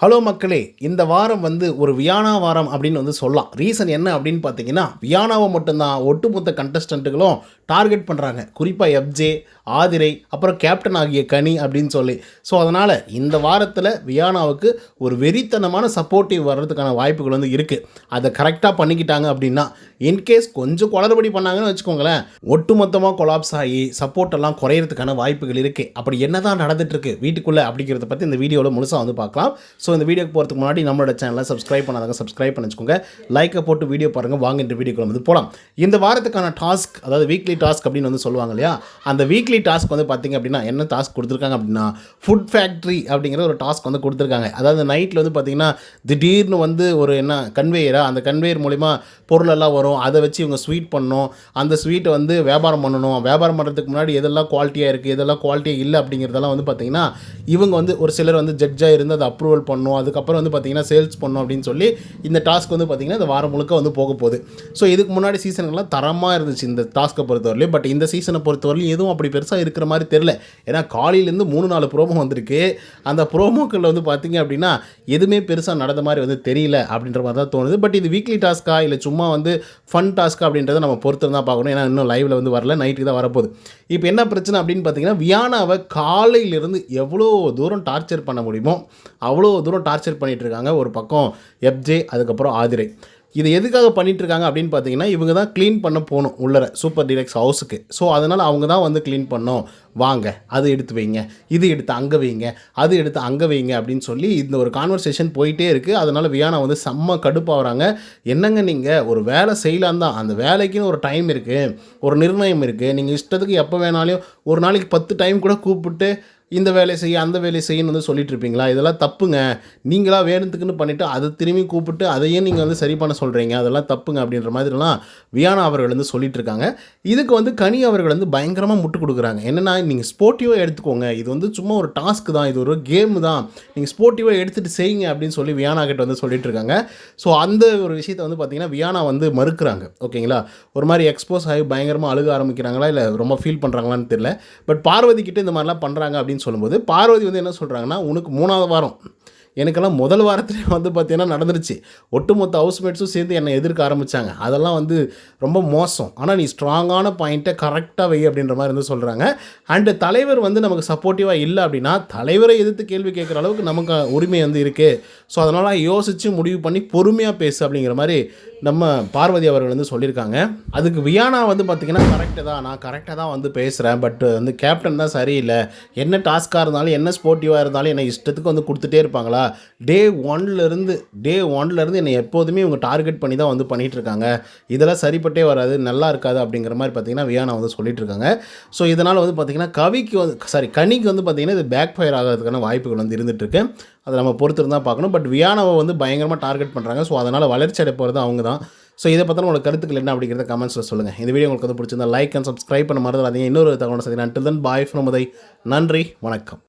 Hello மக்களே இந்த வாரம் வந்து ஒரு வியானா வாரம் அப்படின்னு வந்து சொல்லலாம். ரீசன் என்ன அப்படின்னு பார்த்தீங்கன்னா வியானாவை மட்டும்தான் ஒட்டுமொத்த கண்டஸ்டண்ட்டுகளும் டார்கெட் பண்ணுறாங்க குறிப்பாக எஃப்ஜே ஆதிரை அப்புறம் கேப்டன் ஆகிய கனி அப்படின்னு சொல்லி. ஸோ அதனால் இந்த வாரத்தில் வியானாவுக்கு ஒரு வெறித்தனமான சப்போர்ட்டிவ் வர்றதுக்கான வாய்ப்புகள் வந்து இருக்குது அதை கரெக்டாக பண்ணிக்கிட்டாங்க அப்படின்னா இன்கேஸ் கொஞ்சம் குளறுபடி பண்ணாங்கன்னு வச்சுக்கோங்களேன் ஒட்டுமொத்தமாக கொலாப்ஸ் ஆகி சப்போர்ட் எல்லாம் குறையிறதுக்கான வாய்ப்புகள் இருக்குது அப்படி என்ன தான் நடந்துகிட்ருக்கு வீட்டுக்குள்ளே அப்படிங்கிறத பற்றி இந்த வீடியோவில் முழுசாக வந்து பார்க்கலாம். ஸோ இந்த வீடியோக்கு போகிறதுக்கு முன்னாடி நம்மளோட சேனலை சப்ஸ்கிரைப் பண்ணாதாங்க சப்ஸ்கிரைப் பண்ணி வச்சுக்கோங்க லைக்கை போட்டு வீடியோ பாருங்கள் வாங்க இந்த வீடியோக்குள்ள வந்து போகலாம் இந்த வாரத்துக்கான டாஸ்க் அதாவது வீக்லி டாஸ்க் அப்படின்னு வந்து சொல்லுவாங்க இல்லையா? அந்த வீக்லி டாஸ்க் வந்து பார்த்திங்க அப்படின்னா என்ன டாஸ்க் கொடுத்துருக்காங்க அப்படின்னா ஃபுட் ஃபேக்ட்ரி அப்படிங்கிற ஒரு டாஸ்க் வந்து கொடுத்துருக்காங்க. அதாவது நைட்டில் வந்து பார்த்திங்கன்னா திடீர்னு வந்து ஒரு என்ன கன்வேயராக அந்த கன்வேயர் மூலிமா பொருளெல்லாம் வரும். அதை வச்சு இவங்க ஸ்வீட் பண்ணணும். அந்த ஸ்வீட்டை வந்து வியாபாரம் பண்ணணும். வியாபாரம் பண்ணுறதுக்கு முன்னாடி எதெல்லாம் குவாலிட்டியாக இருக்குது எதெல்லாம் குவாலிட்டியாக இல்லை அப்படிங்கிறதெல்லாம் வந்து பார்த்திங்கன்னா இவங்க வந்து ஒரு சிலர் வந்து ஜட்ஜாக இருந்து அதை அப்ரூவல் பண்ணணும். அதுக்கப்புறம் வந்து பார்த்திங்கன்னா சேல்ஸ் பண்ணணும் அப்படின்னு சொல்லி இந்த டாஸ்க் வந்து பார்த்திங்கன்னா இந்த வாரம் முழுக்க வந்து போக போகுது. ஸோ இதுக்கு முன்னாடி சீசன்கள்லாம் தரமாக இருந்துச்சு இந்த டாஸ்க்கை பொறுத்தவரையிலும். பட் இந்த சீசனை பொறுத்தவரையிலும் எதுவும் அப்படி பெருசாக இருக்கிற மாதிரி தெரில ஏன்னா காலையிலேருந்து மூணு நாலு ப்ரோமோ வந்திருக்கு. அந்த ப்ரோமோக்களில் வந்து பார்த்திங்க அப்படின்னா எதுவுமே பெருசாக நடந்த மாதிரி வந்து தெரியல அப்படின்ற மாதிரி தான் தோணுது. பட் இது வீக்லி டாஸ்க்கா இல்லை சும்மா வந்து ஃபன் டாஸ்க்கா அப்படின்றத நம்ம பொறுத்து தான் பார்க்கணும். ஏன்னா இன்னும் லைவில் வந்து வரல நைட்டுக்கு தான் வரப்போகுது. இப்போ என்ன பிரச்சனை அப்படின்னு பார்த்தீங்கன்னா வியானாவை காலையிலேருந்து எவ்வளோ தூரம் டார்ச்சர் பண்ண முடியுமோ அவ்வளோ தூரம் டார்ச்சர் பண்ணிகிட்டு இருக்காங்க ஒரு பக்கம் எஃப்ஜே அதுக்கப்புறம் ஆதிரை. இது எதுக்காக பண்ணிட்டு இருக்காங்க அப்படின்னு பார்த்தீங்கன்னா இவங்க தான் க்ளீன் பண்ண போகணும் உள்ளர சூப்பர் டிலக்ஸ் ஹவுஸுக்கு ஸோ அதனால் அவங்க தான் வந்து க்ளீன் பண்ணோம். வாங்க அது எடுத்து வைங்க இது எடுத்து அங்கே வைங்க அது எடுத்து அங்கே வைங்க அப்படின்னு சொல்லி இந்த ஒரு கான்வர்சேஷன் போயிட்டே இருக்குது அதனால் வியானா வந்து செம்ம கடுப்பாகிறாங்க என்னங்க நீங்கள் ஒரு வேலை செய்யலாம் தான். அந்த வேலைக்குன்னு ஒரு டைம் இருக்குது ஒரு நிர்ணயம் இருக்குது நீங்கள் இஷ்டத்துக்கு எப்போ வேணாலும் ஒரு நாளைக்கு பத்து டைம் கூட கூப்பிட்டு இந்த வேலையை செய்ய அந்த வேலையை செய்யணும்னு வந்து சொல்லிட்டு இருப்பீங்களா? இதெல்லாம் தப்புங்க. நீங்களாக வேணுத்துக்குன்னு பண்ணிவிட்டு அதை திரும்பி கூப்பிட்டு அதையே நீங்கள் வந்து சரி பண்ண சொல்கிறீங்க அதெல்லாம் தப்புங்க அப்படின்ற மாதிரிலாம் வியானா அவர்கள் வந்து சொல்லிட்டு இருக்காங்க. இதுக்கு வந்து கனி அவர்கள் வந்து பயங்கரமாக முட்டு கொடுக்குறாங்க. என்னென்னா நீங்கள் ஸ்போர்ட்டிவாக எடுத்துக்கோங்க. இது வந்து சும்மா ஒரு டாஸ்க் தான். இது ஒரு கேம் தான். நீங்கள் ஸ்போர்ட்டிவாக எடுத்துகிட்டு செய்யுங்க அப்படின்னு சொல்லி வியானா கிட்ட வந்து சொல்லிட்டு இருக்காங்க. ஸோ அந்த ஒரு விஷயத்தை வந்து பார்த்திங்கன்னா வியானா வந்து மறுக்கிறாங்க. ஓகேங்களா? ஒரு மாதிரி எக்ஸ்போஸ் ஆகி பயங்கரமாக அழுக ஆரம்பிக்கிறாங்களா? இல்லை ரொம்ப ஃபீல் பண்ணுறாங்களான்னு தெரியல. பட் பார்வதி கிட்ட இந்த மாதிரிலாம் பண்ணுறாங்க அப்படின்னு சொல்லும்போது பார்வதி வந்து என்ன சொல்கிறாங்கன்னா உனக்கு மூணாவது வாரம் எனக்கெல்லாம் முதல் வாரத்துலேயே வந்து பார்த்தீங்கன்னா நடந்துருச்சு. ஒட்டுமொத்த ஹவுஸ்மேட்ஸும் சேர்ந்து என்னை எதிர்க்க ஆரம்பித்தாங்க அதெல்லாம் வந்து ரொம்ப மோசம். ஆனால் நீ ஸ்ட்ராங்கான பாயிண்ட்டை கரெக்டாக வை அப்படின்ற மாதிரி வந்து சொல்கிறாங்க அண்டு தலைவர் வந்து நமக்கு சப்போர்ட்டிவாக இல்லை அப்படின்னா தலைவரை எதிர்த்து கேள்வி கேட்குற அளவுக்கு நமக்கு உரிமை வந்து இருக்குது ஸோ அதனால் யோசித்து முடிவு பண்ணி பொறுமையாக பேசு அப்படிங்கிற மாதிரி நம்ம பார்வதி அவர்கள் வந்து சொல்லியிருக்காங்க. அதுக்கு வியானா வந்து பார்த்திங்கன்னா கரெக்டு தான். நான் கரெக்டாக தான் வந்து பேசுகிறேன் பட் வந்து கேப்டன் தான் சரியில்லை. என்ன டாஸ்க்காக இருந்தாலும் என்ன ஸ்போர்ட்டிவாக இருந்தாலும் என்னை இஷ்டத்துக்கு வந்து கொடுத்துட்டே இருப்பாங்களா? டே ஒன்லேருந்து டே ஒன்லேருந்து என்னை எப்போதுமே இவங்க டார்கெட் பண்ணி தான் வந்து பண்ணிகிட்டு இருக்காங்க. இதெல்லாம் சரிப்பட்டே வராது நல்லா இருக்காது அப்படிங்கிற மாதிரி பார்த்திங்கன்னா வியானா வந்து சொல்லிட்டு இருக்காங்க. ஸோ இதனால் வந்து பார்த்திங்கன்னா கவிக்கு வந்து சாரி கனிக்கு வந்து பார்த்திங்கன்னா இது பேக் ஃபயர் ஆகிறதுக்கான வாய்ப்புகள் வந்து இருந்துகிட்ருக்கு அதை நம்ம பொறுத்து பார்க்கணும். பட் வியானாவை வந்து பயங்கரமாக டார்கெட் பண்ணுறாங்க ஸோ அதனால் வளர்ச்சி அடைப்போகிறது அவங்க தான். ஸோ இதை பற்றின உங்களுக்கு கருத்துக்கள் என்ன அப்படிங்கிறத கமெண்ட்ஸில் சொல்லுங்கள் இந்த வீடியோ உங்களுக்கு வந்து பிடிச்சிருந்தா லைக் அண்ட் சப்ஸ்கிரைப் பண்ண மறந்துடாதீங்க. இன்னொரு தகவல் சரி டில் தன் பாய் ஃப்ரம் உதை நன்றி வணக்கம்.